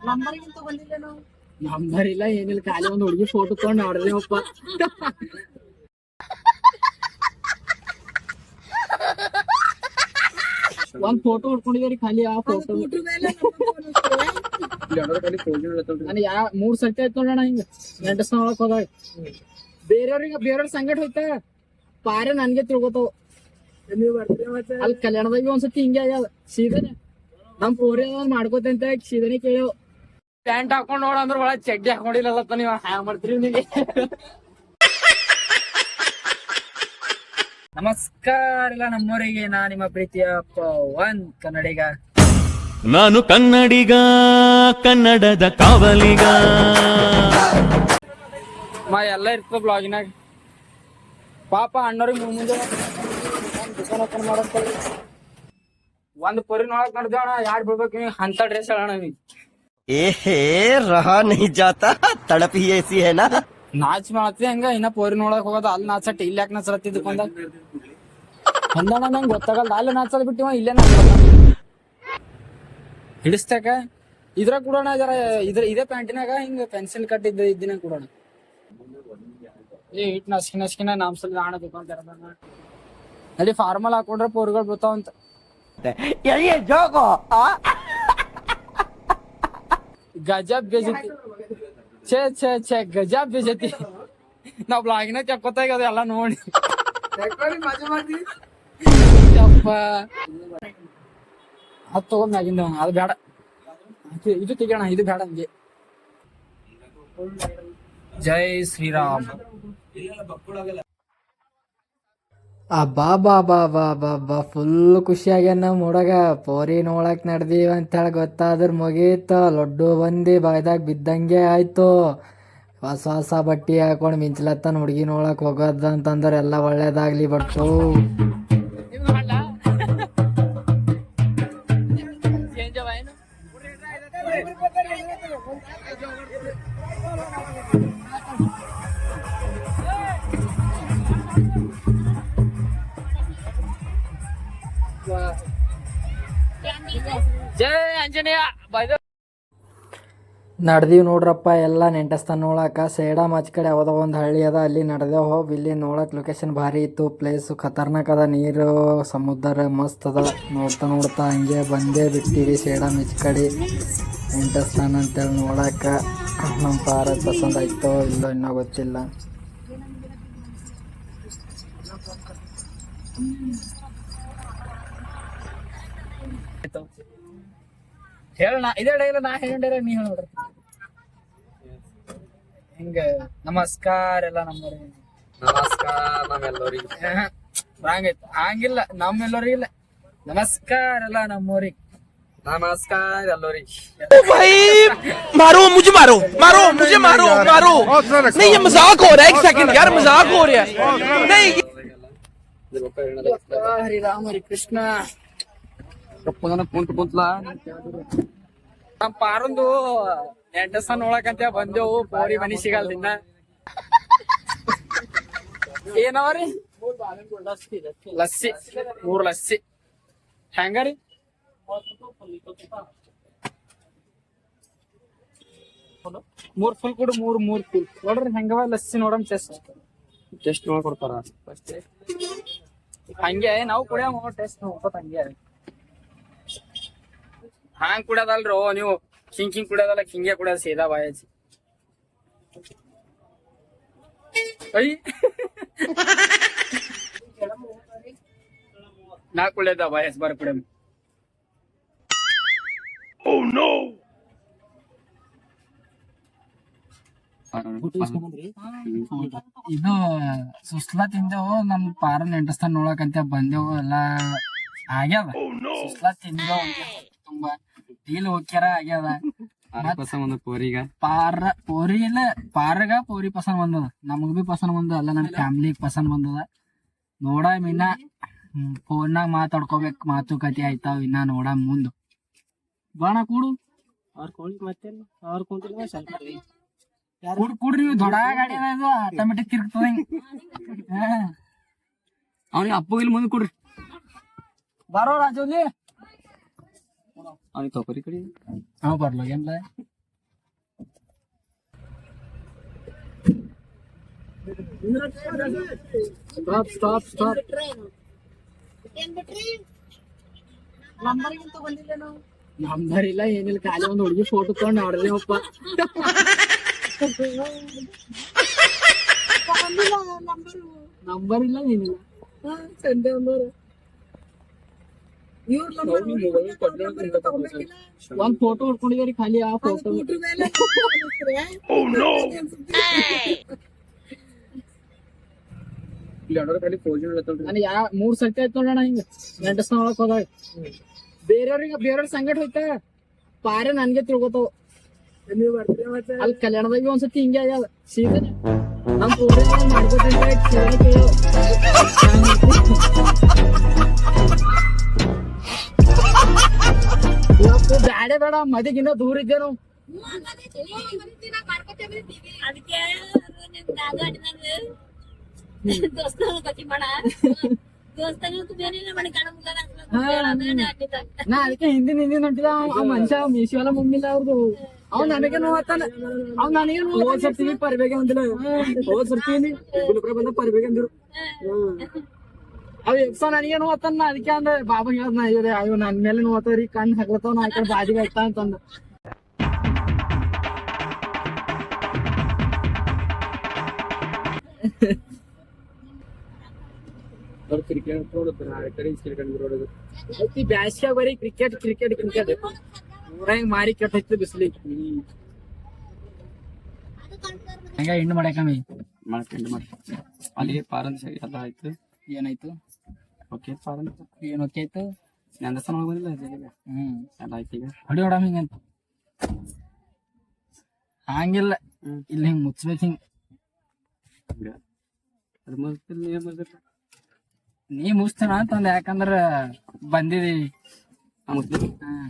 ನಂಬರ್ಗಿಂತ ಬಂದಿಲ್ಲ ನಾವು ನಂಬರ್ ಇಲ್ಲ ಏನಿಲ್ಲ ಖಾಲಿ ಒಂದು ಹುಡುಗಿ ಫೋಟೋ ತಗೊಂಡ್ ಅಪ್ಪ. ಒಂದ್ ಫೋಟೋ ಹೊಡ್ಕೊಂಡಿದ್ರಿ ಖಾಲಿ ಆ ಫೋಟೋ ನಾನು ಯಾ ಮೂರ್ ಸರ್ತಿ ಆಯ್ತು ನೋಡೋಣ ಹಿಂಗ. ನೆಂಟಸ್ ನೋಡಕ್ ಹೋದಾಗ. ಬೇರೆಯವ್ರಿಗೆ ಬೇರೆಯವ್ರ ಸಂಗಟ ಹೋಯ್ತ? ಪಾರೆ ನನ್ಗೆ ತಿಳ್ಕೊತಾವ. ಅಲ್ಲಿ ಕಲ್ಯಾಣದಾಗ ಒಂದ್ಸತಿ ಹಿಂಗೆ ಆಗ್ಯಾವ ಸೀದನೆ. ನಮ್ ಪೋರಿ ಅದ್ ಮಾಡ್ಕೋತಂತ ಸೀದನೆ ಕೇಳ್ಯವ್. ಪ್ಯಾಂಟ್ ಹಾಕೊಂಡ್ ನೋಡ ಅಂದ್ರೆ ಒಳಗ್ ಚಡ್ಡಿ ಹಾಕೊಂಡಿಲ್ಲ ನೀವ್ ಹ್ಯಾಂಗ ಮಾಡ್ತೀರಿ ನಿಮಗೆ ನಮಸ್ಕಾರ ಎಲ್ಲ ನಮ್ಮವರಿಗೆ ನಾ ನಿಮ್ಮ ಪ್ರೀತಿಯ ಪವನ್ ಕನ್ನಡಿಗ. ನಾನು ಕನ್ನಡಿಗ ಕನ್ನಡದ ಕಾವಲಿಗ. ಮಾ ಎಲ್ಲ ಇರ್ತದ ಬ್ಲಾಗಿನಾಗ. ಪಾಪ ಅಣ್ಣವ್ರಿಗೆ ಮುಂದೆ ದುಕಾನ್ ಓಪನ್ ಮಾಡಂತ ಒಂದ್ ಪರಿ ನೋಡಕ್ ನಡ್ದೇವಣ ಯಾರ್ ಬಿಡ್ಬೇಕು ನೀವು? ಅಂತ ಡ್ರೆಸ್ ಹೇಳೋಣ ನೀ ಏ ರಹಾ ನೀ ಜಾತ? ತಡಪಿ ಏಸಿ ನಾ? ನಾಚ್ ಮಾಡತ್ತಿ ಹಂಗ ಇನ್ನ ಪೋರಿ ನೋಡಕ್ ಹೋಗೋದ ಅಲ್ಲಿ ನಾಚಟ್ ಇಲ್ಲಿ ಯಾಕೆ ನಾಚಲತ್ತಿದ್ದು ಬಂದ ಅಂದಣ ನಂಗೆ ಗೊತ್ತಾಗಲ್ಲ ಅಲ್ಲಿ ನಾಚಲ್ ಬಿಟ್ಟಿವ ಇಲ್ಲೇ ನಾಚಲ್ಲ ಹಿಡಿಸ್ತಾಕ ಇದ್ರ ಕೂಡೋಣ ಜರ ಇದ್ರ ಇದೇ ಪ್ಯಾಂಟಿನಾಗ ಹಿಂಗ ಪೆನ್ಸಿಲ್ ಕಟ್ ಇದ್ದ ಇದ್ದಿನ ಕೂಡೋಣ. ಏ ಇಟ್ ನಸ್ಕಿ ನಸ್ಕಿನ ನಾಮ್ಸಲ್ ಆಣ ದುಕಾನ್ ತೆರದಾನ ಅಲ್ಲಿ ಫಾರ್ಮಲ್ ಹಾಕೊಂಡ್ರೆ ಪೋರ್ಗಳು ಬರ್ತಾವಂತ. ಎಲ್ಲಿ ಜೋಗೋ ಆ? ಗಜಬ್ ಬೇಜತಿ. ಛೇ ಛೇ ಛೇ ಗಜಬ್ ಬೇಜತಿ. ನಾವ್ ಬ್ಲಾಗಿನ ಕೆಕ್ಕೋತಾಗ ಎಲ್ಲ ನೋಡಿ. ಯಪ್ಪ. ಅದ್ ತಗೊಂಡ್ ಮ್ಯಾಗಿಂದ ಅವ್ನು. ಅದು ಬೇಡ. ಇದು- ಇದು ತೆಗಿಯೋಣ ಇದು ಬೇಡ ಹಂಗೆ. ಜೈ ಶ್ರೀರಾಮ್. ಅಬ್ಬಾ ಬಾ ಬಾ ಬಾ ಬಾ ಬಾ ಫುಲ್ ಖುಷಿ ಆಗ್ಯಾನ ನಮ್ಮ ಹುಡುಗ ಪೋರಿ ನೋಡಕ್ ನಡ್ದೀವಿ ಅಂತೇಳಿ ಗೊತ್ತಾದ್ರ ಮುಗೀತು. ಲಡ್ಡು ಬಂದು ಬಾಯ್ದಾಗ ಬಿದ್ದಂಗೆ ಆಯ್ತು. ಹೊಸ ಹೊಸ ಬಟ್ಟೆ ಹಾಕೊಂಡು ಮಿಂಚ್ಲತ್ತನ ಹುಡುಗಿ ನೋಡಕ್ ಹೋಗೋದ ಅಂತಂದ್ರೆ ಎಲ್ಲ ಒಳ್ಳೇದಾಗ್ಲಿ ಬಟ್ಟು ನಡ್ದೀವಿ ನೋಡ್ರಪ್ಪ, ಎಲ್ಲ ನೆಂಟಸ್ತಾನ ನೋಡಾಕ ಸೇಡ ಮಚ್ ಕಡೆ ಯಾವುದೋ ಒಂದು ಹಳ್ಳಿ ಅದ, ಅಲ್ಲಿ ನಡೆದೇವು ಹೋಗಿ ಇಲ್ಲಿ ನೋಡಕ್ಕೆ ಲೊಕೇಶನ್ ಭಾರಿ ಇತ್ತು ಪ್ಲೇಸ್ ಖತರ್ನಾಕ್ ಅದ, ನೀರು, ಸಮುದ್ರ ಮಸ್ತ್ ಅದ, ನೋಡ್ತಾ ನೋಡ್ತಾ ಹಂಗೆ ಬಂದೇ ಬಿಟ್ಟಿವಿ ಸೇಡ ಮಿಚ್ ಕಡೆ. ನೆಂಟಸ್ತಾನ ಅಂತೇಳಿ ನೋಡಾಕ ನಮ್ಮ ಪಾರ ಪಸಂದ್ ಆಯ್ತೋ ಇಲ್ಲೋ ಇನ್ನೂ ಗೊತ್ತಿಲ್ಲ. ಹೇಳ ಇದೇ ಡೈಲ ನಾ ಹೇಳಿರ ನೀ ಹೇಳ ಹಿಂಗ ನಮಸ್ಕಾರ ಎಲ್ಲ ನಮ್ಮವ್ರಿಗೆ ನಮಸ್ಕಾರ ನಮ್ಮೆಲ್ಲರಿಗೆ ರಾಂಗ್ ಐತ ಹಂಗಿಲ್ಲ ನಮ್ಮೆಲ್ಲರಿಗಿಲ್ಲ ನಮಸ್ಕಾರ ಎಲ್ಲ ನಮ್ಮವ್ರಿಗೆ ನಮಸ್ಕಾರ ಎಲ್ಲರಿಗೆ भाई मारो मुझे मारो मारो मुझे मारो मारो नहीं ये मजाक हो रहा है एक सेकंड यार मजाक हो रहा है नहीं ಹರಿ ರಾಮ ಹರಿ ಕೃಷ್ಣ ಕಪ್ಪಗನ ಕುಂತ ಕುಂತ್ಲ. ನಮ್ ಪಾರಂದು ಎಂಟಸ ನೋಡಕಂತ ಬಂದೆವು ಬೋರಿ ಮನಿ ಸಿಗಲ್ದಿಂದ ಏನವ್ರಿ? ಲಸ್ಸಿ, ಮೂರ್ ಲಸ್ಸಿ. ಹೆಂಗರಿ? ಮೂರ್ ಫುಲ್ ಕೊಡು, ಮೂರ್ ಮೂರ್ ಫುಲ್ ನೋಡ್ರಿ, ಹೆಂಗವ ಲಸ್ಸಿ ನೋಡಮ್ ಟೆಸ್ಟ್ ಟೆಸ್ಟ್ ನೋಡ್ಕೊಡ್ತಾರ ಹಂಗೆ, ನಾವು ಕುಡಿಯೋ ಟೆಸ್ಟ್ ನೋಡ್ಕೊತ ಹಂಗೆ. ಹಾಂಗ್ ಕುಡದಲ್ರೋ ನೀವು ಹಿಂಗ್ ಹಿಂಗ್ ಕುಡದಲ್ಲ ಹಿಂಗೆ ಕುಡಿಯೋದು ಸೀದಾ ಬಾಯಾಜಿ. ಅಯ್ಯ ನಾ ಕುಡಿಯೋದ ಬಾಯಸ್ ಬರ ಕುಡ ಇದು ಸುಸ್ಲಾ ತಿಂದೆವು ನಮ್ ಪಾರ ನೆಂಟಸ್ತಾನ ನೋಡಕಂತ ಬಂದೆವು ಎಲ್ಲ ಆಗ್ಯಾವ ಸುಸ್ಲಾ ತಿಂದೆವು ತುಂಬಾ ಡೀಲ್ ಹೋಗ್ಯಾರ ಆಗ್ಯದ. ಒಂದು ಪೋರಿಗ ಪಾರ ಪೋರಿ ಇಲ್ಲ ಪಾರಗ ಪೋರಿ ಪಸಂದ್ ಬಂದದ. ನಮಗ್ ಬಿ ಪಸಂದ್ ಬಂದದ ಅಲ್ಲ ನನ್ನ ಫ್ಯಾಮಿಲಿಗ್ ಪಸಂದ್ ಬಂದದ. ನೋಡ ಇನ್ನ ಫೋನ್ನಾಗ ಮಾತಾಡ್ಕೋಬೇಕು ಮಾತುಕತೆ ಆಯ್ತಾವ ಇನ್ನ ನೋಡ ಮುಂದ್. ಬಾಣ ಕೂಡು. ಅವ್ರ ಕೋಳಿ ಮತ್ತೆ ಅವ್ರ ಕುಂತಿಲ್ಲ ಸ್ವಲ್ಪ ಕೂಡ್ ಕೂಡ್ರಿ ದೊಡ್ಡ ಗಾಡಿ ಅದ ಇದು ಆಟೋಮೆಟಿಕ್ ತಿರುಗ್ತದ. ಅವ್ನಿಗೆ ಅಪ್ಪು ಇಲ್ಲಿ ಮುಂದೆ ಕೊಡ್ರಿ. ಬರೋ ರಾಜೋಲಿ ಅವ್ನಿಗೆ ತಗೋರಿ ಕಡೆ ಅವ ಬರ್ಲಾಗೇನ್ಲ ಸ್ಟಾಪ್ ಸ್ಟಾಪ್ ಸ್ಟಾಪ್ ನಂಬರ್ ಇಲ್ಲ ಏನಿಲ್ಲ ಖಾಲಿ ಒಂದ್ ಹುಡುಗಿ ಫೋಟೋ ತಗೊಂಡ್ ನೋಡಿದೇವಪ್ಪ ನಂಬರ್ ಇಲ್ಲ ಏನಿಲ್ಲ ಸಂಡೆ ನಂಬರ್ ಒಂದ್ ಫೋಟೋ ಹೊಡ್ಕೊಂಡಿದಾರಿ ಖಾಲಿ ಆ ಫೋಟೋ ಖಾಲಿ ಫೋಜ್ ನನಗೆ ಯಾ ಮೂರ್ ಸರ್ತಿ ಆಯ್ತು ನೋಡೋಣ ಹಿಂಗ ಗಂಡಸ್ನ ಒಳಗ್ ಹೋದಾಗ ಬೇರೆಯವ್ರಿಗೆ ಬೇರೆಯವ್ರ ಸಂಗಟ ಹೋಯ್ತ ಪಾರೆ ನನ್ಗೆ ತಿಳ್ಕೊತಾವ ಅಲ್ಲಿ ಕಲ್ಯಾಣದಾಗ ಒಂದ್ಸತಿ ಹಿಂಗೆ ಆಗ್ಯಾದ ಸೀದಾ ನಮ್ ಪೂರ ಮದಿಗಿನ್ನ ದೂರ ಇದ್ದೆ ಕಣ ನಾ ಅದಕ್ಕೆ ಹಿಂದಿನ ಹಿಂದಿನ ಹೊಂಟಿದ ಆ ಮನುಷ್ಯ ಮೀಶೋಲ ಮುಮ್ಮಿಲ್ಲ ಅವ್ರದ್ದು ಅವ್ ನನಗೆ ನೋವತ್ತಾನ. ಅವ್ ನನಗೆ ಹೋದ್ ಸರ್ತಿ ಪರಿಬೇಗ ಅಂದಿಲ್ಲ. ಹೋದ್ ಸರ್ತಿ ಗುಲ್ಬ್ರ ಬಂದ ಪರಿಬೇಗ ಅಂದಿರು. ಅವ್ ಎಪ್ಸ ನನಗೆ ನಾ ಅದಕ್ಕೆ ಅಂದ್ರೆ ಬಾಬಾ ಹೇಳ್ದ ಇವ್ರೆ ಅಯ್ಯೋ ನನ್ ಮೇಲೆ ನೋವತ್ತವ್ರಿ ಕಣ್ಣು ಹಗ್ಲತ್ತವ್ ನಾ ಆಕಡೆ ಕಡೆ ಬಾಜಿಗೆ ಆಯ್ತಾ ಅಂತಂದ. ಕ್ರಿಕೆಟ್ ನೋಡುತ್ತಾರೆ ಆ ಕಡೆ ಕ್ರಿಕೆಟ್ ನೋಡೋದು. ಐತಿ ಬ್ಯಾಸ್ಗ್ಯಾಗ ಬರೀ ಕ್ರಿಕೆಟ್ ಕ್ರಿಕೆಟ್ ಕ್ರಿಕೆಟ್ ಊರಾಗ ಮಾರಿ ಕೆಟ್ಟ ಬಿಸ್ಲಿ. ಹೆಂಗ ಹೆಣ್ಣು ಮಾಡಕಮ್ಮಿ. ಮಾಡ್ಕೊಂಡು ಮಾಡ್ಕೊಂಡು ಅಲ್ಲಿಗೆ ಪಾರನ್ ಎಲ್ಲ ಆಯ್ತು. ಏನಾಯ್ತು? ಓಕೆ ಪಾರನ್ ಏನು ಓಕೆ ಆಯ್ತು ನಂದಸ್ತಾನ ಹೋಗಿ ಬಂದಿಲ್ಲ ಹ್ಮ್ ಎಲ್ಲ ಆಯ್ತು ಈಗ ಹೊಡಿ ಹೊಡಮ್ ಹಿಂಗಂತ ಹಂಗಿಲ್ಲ ಇಲ್ಲಿ ಹಿಂಗೆ ಮುಚ್ಬೇಕು ಹಿಂಗೆ ಹಂಗ ಅದು ಮುಗಿದಿಲ್ಲ ನೀ ಮುಗಿದಿಲ್ಲ ನೀ ಮುಚ್ತಾನ ಅಂತಂದ ಯಾಕಂದ್ರ ಬಂದಿದಿ ಮುಗಿದಿಲ್ಲ ಹ್ಮ್